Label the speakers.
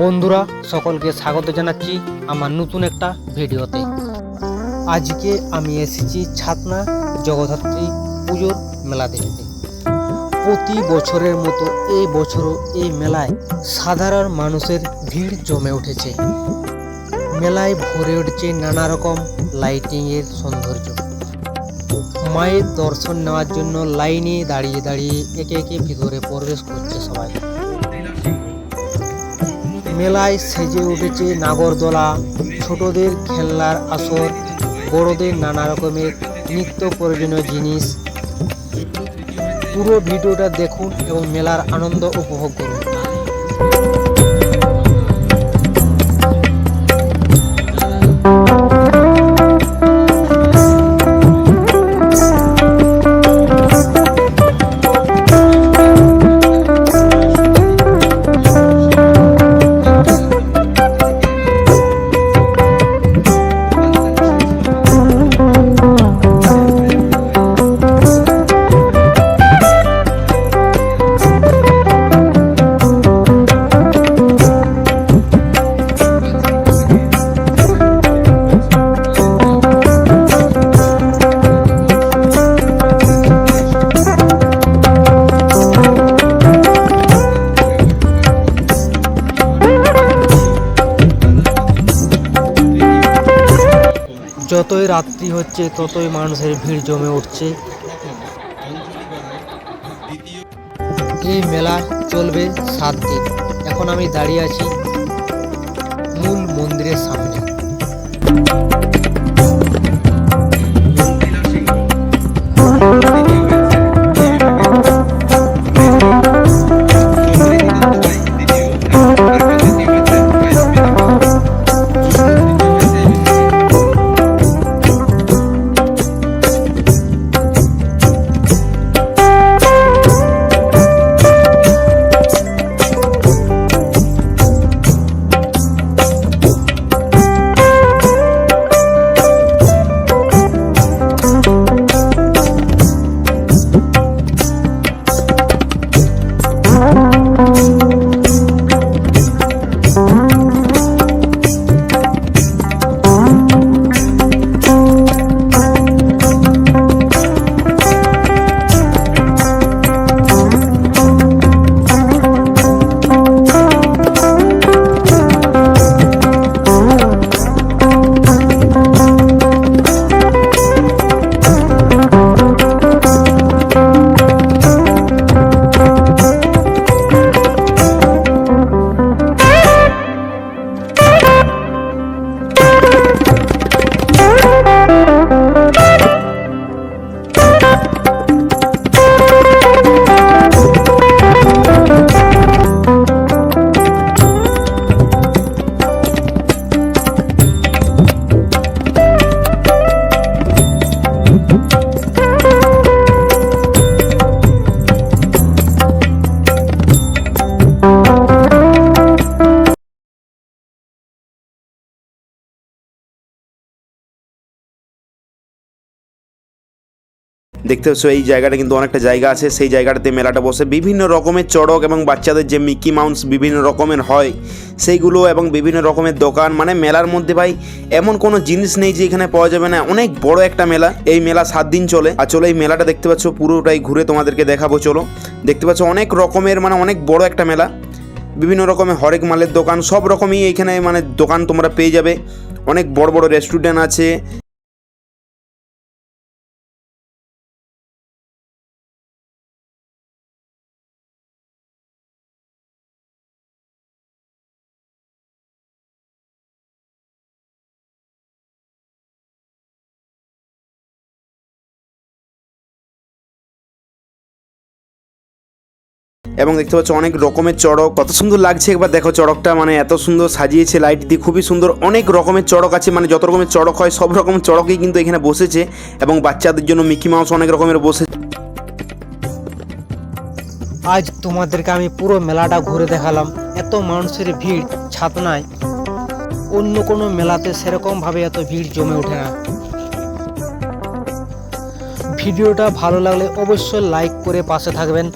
Speaker 1: বন্ধুরা, সকলকে স্বাগত জানাচ্ছি আমার নতুন একটা ভিডিওতে। আজকে আমি এসেছি ছাতনা জগদ্ধাত্রী পুজোর মেলা দেখতে। প্রতি বছরের মতো এই বছরও এই মেলায় সাধারণ মানুষের ভিড় জমে উঠেছে। মেলায় ভরে উঠছে নানা রকম লাইটিংয়ের সৌন্দর্য। মায়ের দর্শন নেওয়ার জন্য লাইনে দাঁড়িয়ে দাঁড়িয়ে একে একে ভিতরে প্রবেশ করছে সবাই। মেলায় সেজে উঠেছে নাগরদোলা, ছোটদের খেলনার আসর, বড়দের নানা রকমের নিত্য প্রয়োজনীয় জিনিস। পুরো ভিডিওটা দেখুন এবং মেলার আনন্দ উপভোগ করুন। যতই রাত্রি হচ্ছে, ততই মানুষের ভিড় জমে উঠছে। এই মেলা চলবে সাত দিন। এখন আমি দাঁড়িয়ে আছি 嗯。
Speaker 2: দেখতে পাচ্ছ, এই জায়গাটা কিন্তু অনেকটা জায়গা আছে। সেই জায়গাটাতে মেলাটা বসে বিভিন্ন রকমের চড়ক এবং বাচ্চাদের যে মিকি মাউন্স বিভিন্ন রকমের হয়, সেইগুলো এবং বিভিন্ন রকমের দোকান। মানে মেলার মধ্যে ভাই, এমন কোনো জিনিস নেই যে এখানে পাওয়া যাবে না। অনেক বড় একটা মেলা। এই মেলা সাত দিন চলে। আর চলো, এই মেলাটা দেখতে পাচ্ছ, পুরোটাই ঘুরে তোমাদেরকে দেখাবো, চলো। দেখতে পাচ্ছ, অনেক রকমের মানে অনেক বড় একটা মেলা। বিভিন্ন রকমের হরেক মালের দোকান। সব রকমই এখানে মানে দোকান তোমরা পেয়ে যাবে। অনেক বড় বড় রেস্টুরেন্ট আছে। এবং দেখতে পাচ্ছ অনেক রকমের চড়ক। কত সুন্দর লাগছে একবার দেখো চড়কটা মানে এত সুন্দর সাজিয়েছে লাইট দিয়ে, খুবই সুন্দর। অনেক রকমের চড়ক আছে মানে যত রকমের চড়ক হয়, সব রকম চড়কই কিন্তু এখানে বসেছে এবং বাচ্চাদের জন্য মিকি মাউস অনেক রকমের বসে
Speaker 1: আজ তোমাদেরকে আমি পুরো মেলাটা ঘুরে দেখালাম। এত মানুষের ভিড় ছাতনায় অন্য কোনো মেলাতে সেরকমভাবে এত ভিড় জমে ওঠে না। ভিডিওটা ভালো লাগলে অবশ্যই লাইক করে পাশে থাকবেন।